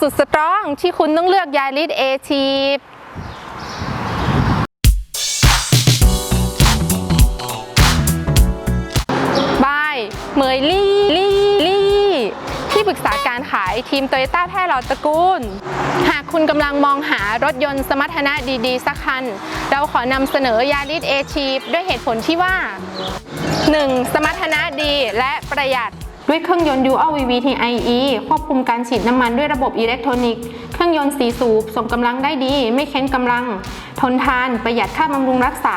สุดสตรองที่คุณต้องเลือกยาริสเอทีฟบายเมยลี่ลี่ลี่ที่ปรึกษาการขายทีมโตโยต้าแพร่หลอดตระกูล หากคุณกำลังมองหารถยนต์สมรรถนะดีๆ สักคัน เราขอนำเสนอยาริสเอทีฟด้วยเหตุผลที่ว่า 1. สมรรถนะดีและประหยัด ด้วยเครื่องยนต์ Dual VVT-IE ควบคุมการฉีดน้ำมันด้วยระบบอิเล็กทรอนิกส์ เครื่องยนต์สีสูบส่งกำลังได้ดี ไม่เค้นกำลัง ทนทาน ประหยัดค่าบำรุงรักษา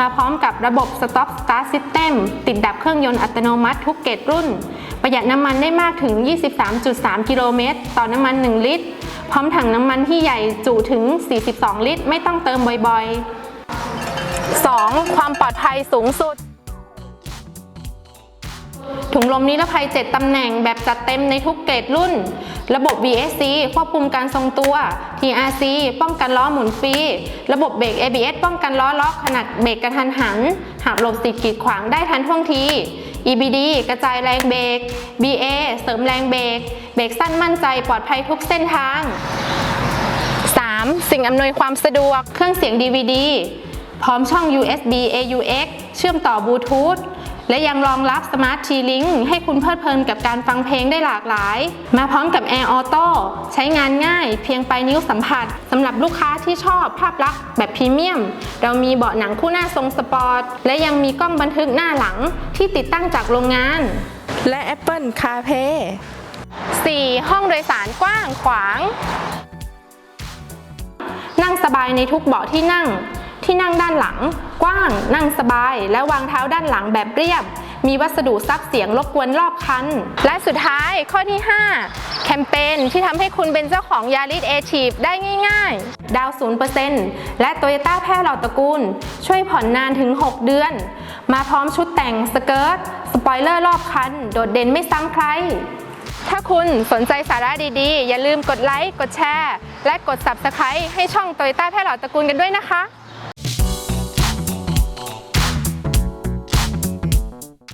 มาพร้อมกับระบบ Stop Start System ติดดับเครื่องยนต์อัตโนมัติทุกเกรดรุ่น ประหยัดน้ำมันได้มากถึง 23.3 กิโลเมตร ต่อน้ำมัน 1 ลิตร พร้อมถังน้ำมันที่ใหญ่จุถึง 42 ลิตร ไม่ต้องเติมบ่อยๆ 2. ความปลอดภัยสูงสุด ถุงลมนิรภัย 7 ตำแหน่งแบบจัดเต็มในทุกเกรดรุ่น ระบบ VSC ควบคุมการทรงตัว TRC ป้องกันล้อหมุนฟรี ระบบเบรก ABS ป้องกันล้อล็อกขนาดเบรกกระทันหันหากหลบติดกีดขวางได้ทันท่วงที EBD กระจายแรงเบรก BA เสริมแรงเบรก เบรกสั้นมั่นใจปลอดภัยทุกเส้นทาง 3. สิ่งอำนวยความสะดวก เครื่องเสียง DVD พร้อมช่อง USB AUX เชื่อมต่อบลูทูธ และยังรองรับ Smart T-Link ให้คุณเพลิดเพลินกับการฟังเพลงได้หลากหลาย มาพร้อมกับ Air Auto ใช้งานง่ายเพียงปลายนิ้วสัมผัสสำหรับลูกค้าที่ชอบภาพลักษณ์แบบพรีเมียม เรามีเบาะหนังคู่หน้าทรงสปอร์ต และยังมีกล้องบันทึกหน้าหลังที่ติดตั้งจากโรงงาน และ Apple CarPlay 4. ห้องโดยสารกว้างขวาง นั่งสบายในทุกเบาะที่นั่ง ที่นั่งด้านหลัง กว้าง นั่งสบาย และวางเท้าด้านหลังแบบเรียบ มีวัสดุซับเสียงรบกวนรอบคัน และสุดท้ายข้อที่ 5 แคมเปญที่ทำให้คุณเป็นเจ้าของยาริสเอทีฟได้ง่ายๆ ดาว 0%และ Toyota แพร่หลอดตระกูล ช่วยผ่อนนานถึง 6 เดือน มาพร้อมชุดแต่งสเกิร์ต สปอยเลอร์รอบคัน โดดเด่นไม่ซ้ำใครถ้าคุณสนใจสาระดีๆ อย่าลืมกดไลค์ กดแชร์ และกด Subscribe ให้ช่อง Toyota แพร่หลอดตระกูลกันด้วยนะคะ